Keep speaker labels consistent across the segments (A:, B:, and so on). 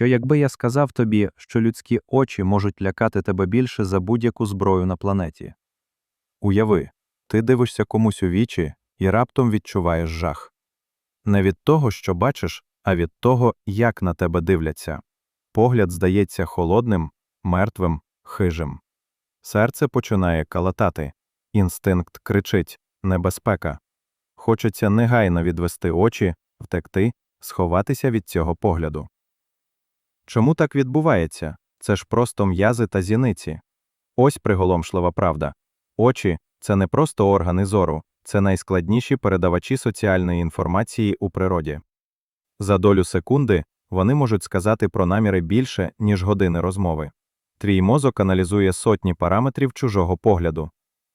A: що якби я сказав тобі, що людські очі можуть лякати тебе більше за будь-яку зброю на планеті? Уяви, ти дивишся комусь у вічі і раптом відчуваєш жах. Не від того, що бачиш, а від того, як на тебе дивляться. Погляд здається холодним, мертвим, хижим. Серце починає калатати, інстинкт кричить небезпека. Хочеться негайно відвести очі, втекти, сховатися від цього погляду. Чому так відбувається? Це ж просто м'язи та зіниці. Ось приголомшлива правда. Очі це не просто органи зору, це найскладніші передавачі соціальної інформації у природі. За долю секунди вони можуть сказати про наміри більше, ніж години розмови. Твій мозок аналізує сотні параметрів чужого погляду: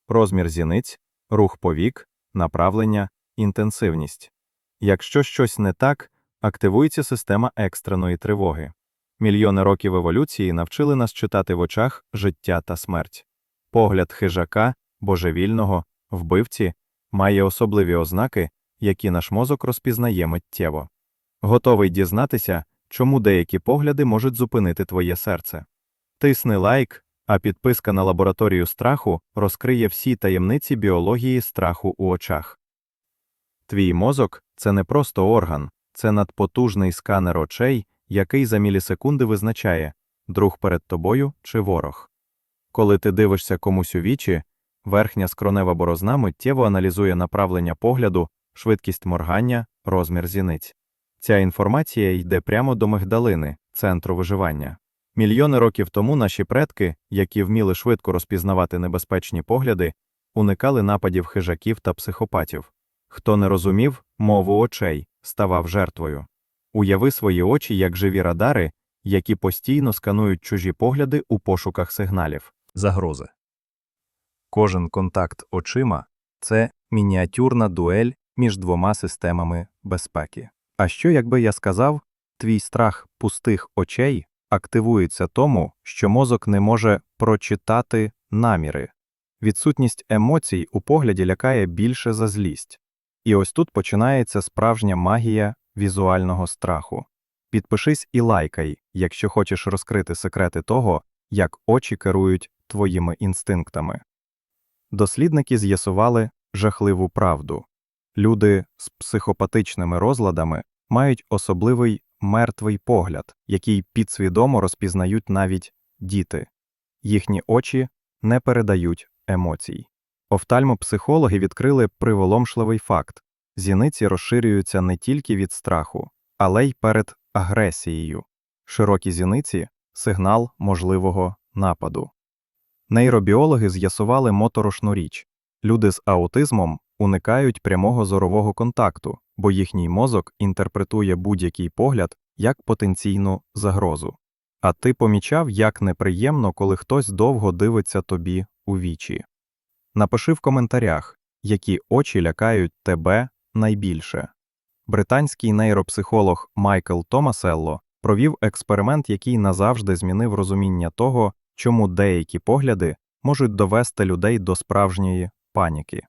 A: розмір зіниць, рух повік, направлення, інтенсивність. Якщо щось не так, активується система екстреної тривоги. Мільйони років еволюції навчили нас читати в очах життя та смерть. Погляд хижака, божевільного, вбивці має особливі ознаки, які наш мозок розпізнає миттєво. Готовий дізнатися, чому деякі погляди можуть зупинити твоє серце. Тисни лайк, а підписка на лабораторію страху розкриє всі таємниці біології страху у очах. Твій мозок це не просто орган, це надпотужний сканер очей, який за мілісекунди визначає друг перед тобою чи ворог. Коли ти дивишся комусь у вічі, верхня скронева борозна миттєво аналізує направлення погляду, швидкість моргання, розмір зіниць. Ця інформація йде прямо до мигдалини, центру виживання. Мільйони років тому наші предки, які вміли швидко розпізнавати небезпечні погляди, уникали нападів хижаків та психопатів. Хто не розумів мову очей, ставав жертвою. Уяви свої очі як живі радари, які постійно сканують чужі погляди у пошуках сигналів. Загрози. Кожен контакт очима це мініатюрна дуель між двома системами безпеки. А що, якби я сказав, твій страх пустих очей активується тому, що мозок не може прочитати наміри. Відсутність емоцій у погляді лякає більше за злість. І ось тут починається справжня магія візуального страху. Підпишись і лайкай, якщо хочеш розкрити секрети того, як очі керують твоїми інстинктами. Дослідники з'ясували жахливу правду. Люди з психопатичними розладами мають особливий мертвий погляд, який підсвідомо розпізнають навіть діти. Їхні очі не передають емоцій. Офтальмопсихологи відкрили приволомшливий факт зіниці розширюються не тільки від страху, але й перед агресією. Широкі зіниці сигнал можливого нападу. Нейробіологи з'ясували моторошну річ люди з аутизмом уникають прямого зорового контакту, бо їхній мозок інтерпретує будь-який погляд як потенційну загрозу. А ти помічав, як неприємно, коли хтось довго дивиться тобі у вічі. Напиши в коментарях, які очі лякають тебе найбільше. Британський нейропсихолог Майкл Томаселло провів експеримент, який назавжди змінив розуміння того, чому деякі погляди можуть довести людей до справжньої паніки.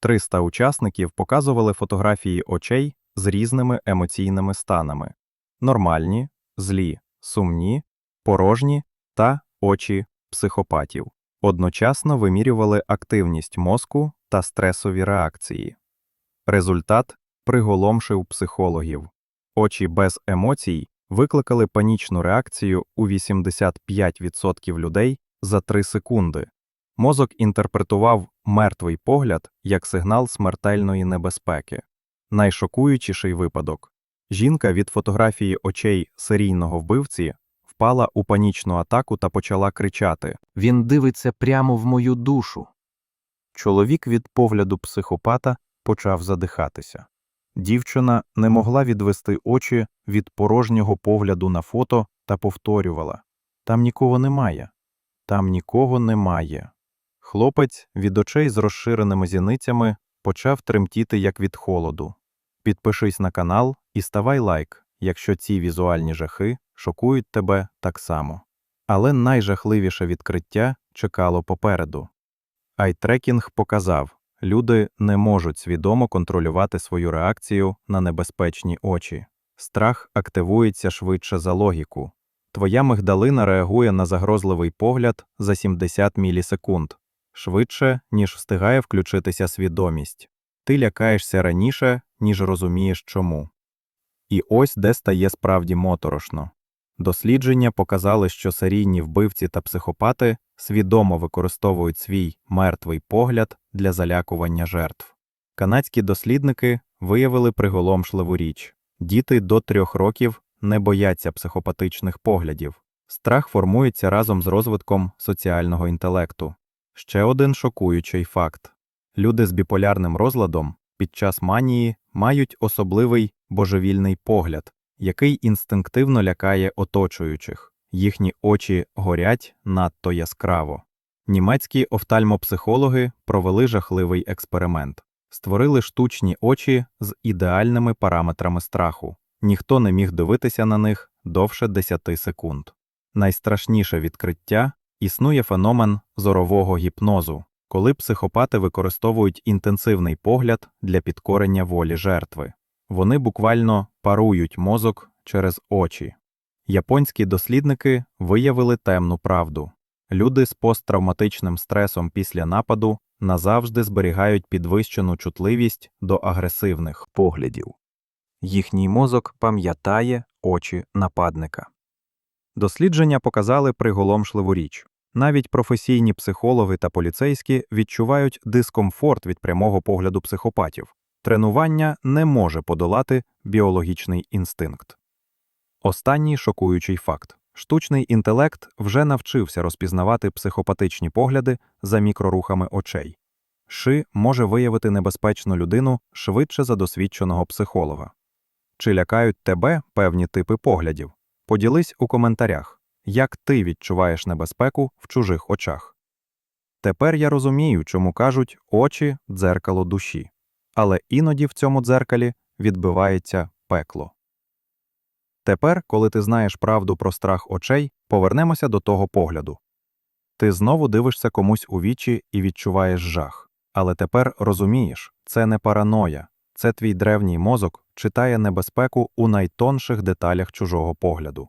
A: 300 учасників показували фотографії очей з різними емоційними станами: нормальні, злі, сумні, порожні та очі психопатів. Одночасно вимірювали активність мозку та стресові реакції. Результат приголомшив психологів. Очі без емоцій викликали панічну реакцію у 85% людей за 3 секунди. Мозок інтерпретував мертвий погляд як сигнал смертельної небезпеки. Найшокуючіший випадок жінка від фотографії очей серійного вбивці впала у панічну атаку та почала кричати Він дивиться прямо в мою душу. Чоловік від погляду психопата почав задихатися. Дівчина не могла відвести очі від порожнього погляду на фото та повторювала Там нікого немає, там нікого немає. Хлопець від очей з розширеними зіницями почав тремтіти як від холоду. Підпишись на канал і ставай лайк, якщо ці візуальні жахи шокують тебе так само. Але найжахливіше відкриття чекало попереду. Айтрекінг показав, люди не можуть свідомо контролювати свою реакцію на небезпечні очі. Страх активується швидше за логіку. Твоя мигдалина реагує на загрозливий погляд за 70 мілісекунд, швидше, ніж встигає включитися свідомість. Ти лякаєшся раніше, ніж розумієш чому. І ось де стає справді моторошно. Дослідження показали, що серійні вбивці та психопати свідомо використовують свій мертвий погляд для залякування жертв. Канадські дослідники виявили приголомшливу річ діти до трьох років не бояться психопатичних поглядів. Страх формується разом з розвитком соціального інтелекту. Ще один шокуючий факт люди з біполярним розладом під час манії мають особливий божевільний погляд, який інстинктивно лякає оточуючих, їхні очі горять надто яскраво. Німецькі офтальмопсихологи провели жахливий експеримент, створили штучні очі з ідеальними параметрами страху. Ніхто не міг дивитися на них довше 10 секунд. Найстрашніше відкриття існує феномен зорового гіпнозу, коли психопати використовують інтенсивний погляд для підкорення волі жертви. Вони буквально парують мозок через очі. Японські дослідники виявили темну правду. Люди з посттравматичним стресом після нападу назавжди зберігають підвищену чутливість до агресивних поглядів. Їхній мозок пам'ятає очі нападника. Дослідження показали приголомшливу річ. Навіть професійні психологи та поліцейські відчувають дискомфорт від прямого погляду психопатів. Тренування не може подолати біологічний інстинкт. Останній шокуючий факт. Штучний інтелект вже навчився розпізнавати психопатичні погляди за мікрорухами очей. Ши може виявити небезпечну людину швидше за досвідченого психолога. Чи лякають тебе певні типи поглядів? Поділись у коментарях, як ти відчуваєш небезпеку в чужих очах. Тепер я розумію, чому кажуть очі дзеркало душі, але іноді в цьому дзеркалі відбивається пекло. Тепер, коли ти знаєш правду про страх очей, повернемося до того погляду. Ти знову дивишся комусь у вічі і відчуваєш жах. Але тепер розумієш, це не параноя, це твій древній мозок читає небезпеку у найтонших деталях чужого погляду.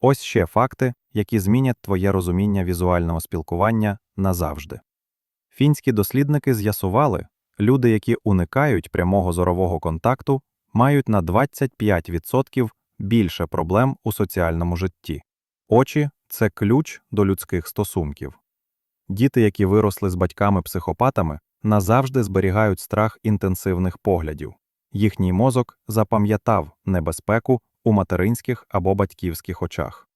A: Ось ще факти, які змінять твоє розуміння візуального спілкування назавжди. Фінські дослідники з'ясували, люди, які уникають прямого зорового контакту, мають на 25% більше проблем у соціальному житті. Очі це ключ до людських стосунків. Діти, які виросли з батьками-психопатами, назавжди зберігають страх інтенсивних поглядів. Їхній мозок запам'ятав небезпеку у материнських або батьківських очах.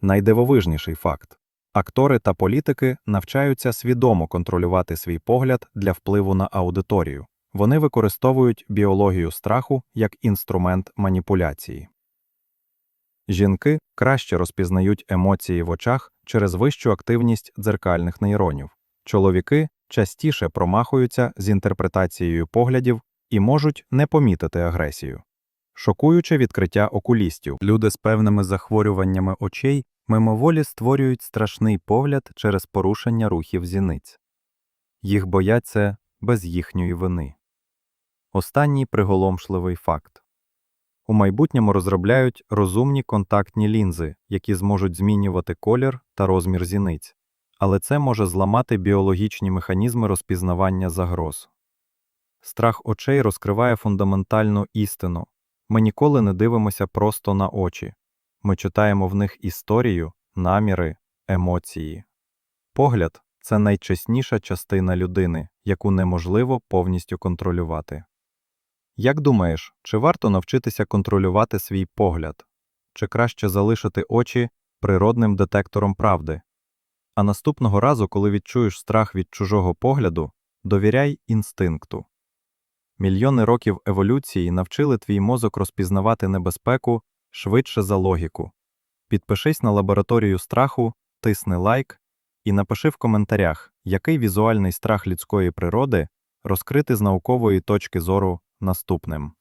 A: Найдивовижніший факт актори та політики навчаються свідомо контролювати свій погляд для впливу на аудиторію. Вони використовують біологію страху як інструмент маніпуляції. Жінки краще розпізнають емоції в очах через вищу активність дзеркальних нейронів. Чоловіки частіше промахуються з інтерпретацією поглядів і можуть не помітити агресію. Шокуюче відкриття окулістів. Люди з певними захворюваннями очей мимоволі створюють страшний погляд через порушення рухів зіниць. Їх бояться без їхньої вини. Останній приголомшливий факт. У майбутньому розробляють розумні контактні лінзи, які зможуть змінювати колір та розмір зіниць, але це може зламати біологічні механізми розпізнавання загроз. Страх очей розкриває фундаментальну істину ми ніколи не дивимося просто на очі, ми читаємо в них історію, наміри, емоції. Погляд це найчесніша частина людини, яку неможливо повністю контролювати. Як думаєш, чи варто навчитися контролювати свій погляд, чи краще залишити очі природним детектором правди? А наступного разу, коли відчуєш страх від чужого погляду, довіряй інстинкту. Мільйони років еволюції навчили твій мозок розпізнавати небезпеку швидше за логіку. Підпишись на лабораторію страху, тисни лайк і напиши в коментарях, який візуальний страх людської природи розкрити з наукової точки зору наступним.